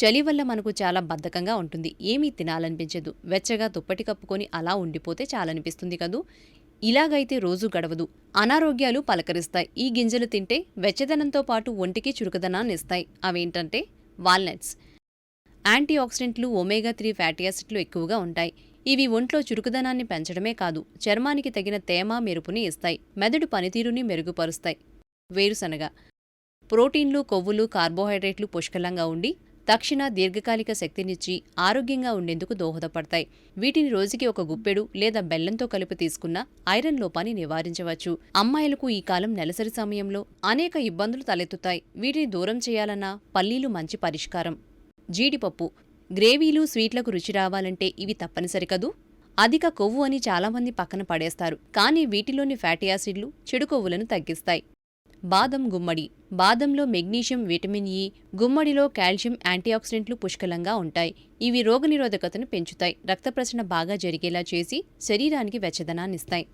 చలి వల్ల మనకు చాలా బద్ధకంగా ఉంటుంది. ఏమీ తినాలనిపించదు. వెచ్చగా దుప్పటి కప్పుకొని అలా ఉండిపోతే చాలనిపిస్తుంది కదూ? ఇలాగైతే రోజు గడవదు. అనారోగ్యాలు పలకరిస్తాయి. ఈ గింజలు తింటే వెచ్చదనంతో పాటు ఒంటికి చురుకుదనాన్ని ఇస్తాయి. అవేంటంటే? వాల్నట్స్. యాంటీ ఆక్సిడెంట్లు ఒమేగా త్రీ ఫ్యాటీ యాసిడ్లు ఎక్కువగా ఉంటాయి. ఇవి ఒంట్లో చురుకుదనాన్ని పెంచడమే కాదు చర్మానికి తగిన తేమ మెరుపుని ఇస్తాయి. మెదడు పనితీరుని మెరుగుపరుస్తాయి. వేరుశనగ. ప్రోటీన్లు కొవ్వులు కార్బోహైడ్రేట్లు పుష్కలంగా ఉండి తక్షణ దీర్ఘకాలిక శక్తినిచ్చి ఆరోగ్యంగా ఉండేందుకు దోహదపడతాయి. వీటిని రోజుకి ఒక గుప్పెడు లేదా బెల్లంతో కలిపి తీసుకున్న ఐరన్ లోపాన్ని నివారించవచ్చు. అమ్మాయిలకు ఈ కాలం నెలసరి సమయంలో అనేక ఇబ్బందులు తలెత్తుతాయి. వీటిని దూరం చేయాలన్నా పల్లీలు మంచి పరిష్కారం. జీడిపప్పు. గ్రేవీలు స్వీట్లకు రుచి రావాలంటే ఇవి తప్పనిసరి కదూ? అధిక కొవ్వు అని చాలామంది పక్కన పడేస్తారు. కానీ వీటిలోని ఫ్యాటీ యాసిడ్లు చెడు కొవ్వులను తగ్గిస్తాయి. బాదం గుమ్మడి. బాదంలో మెగ్నీషియం విటమిన్ ఇ గుమ్మడిలో కాల్షియం యాంటీఆక్సిడెంట్లు పుష్కలంగా ఉంటాయి. ఇవి రోగనిరోధకతను పెంచుతాయి. రక్త ప్రసరణ బాగా జరిగేలా చేసి శరీరానికి వెచ్చదనాన్నిస్తాయి.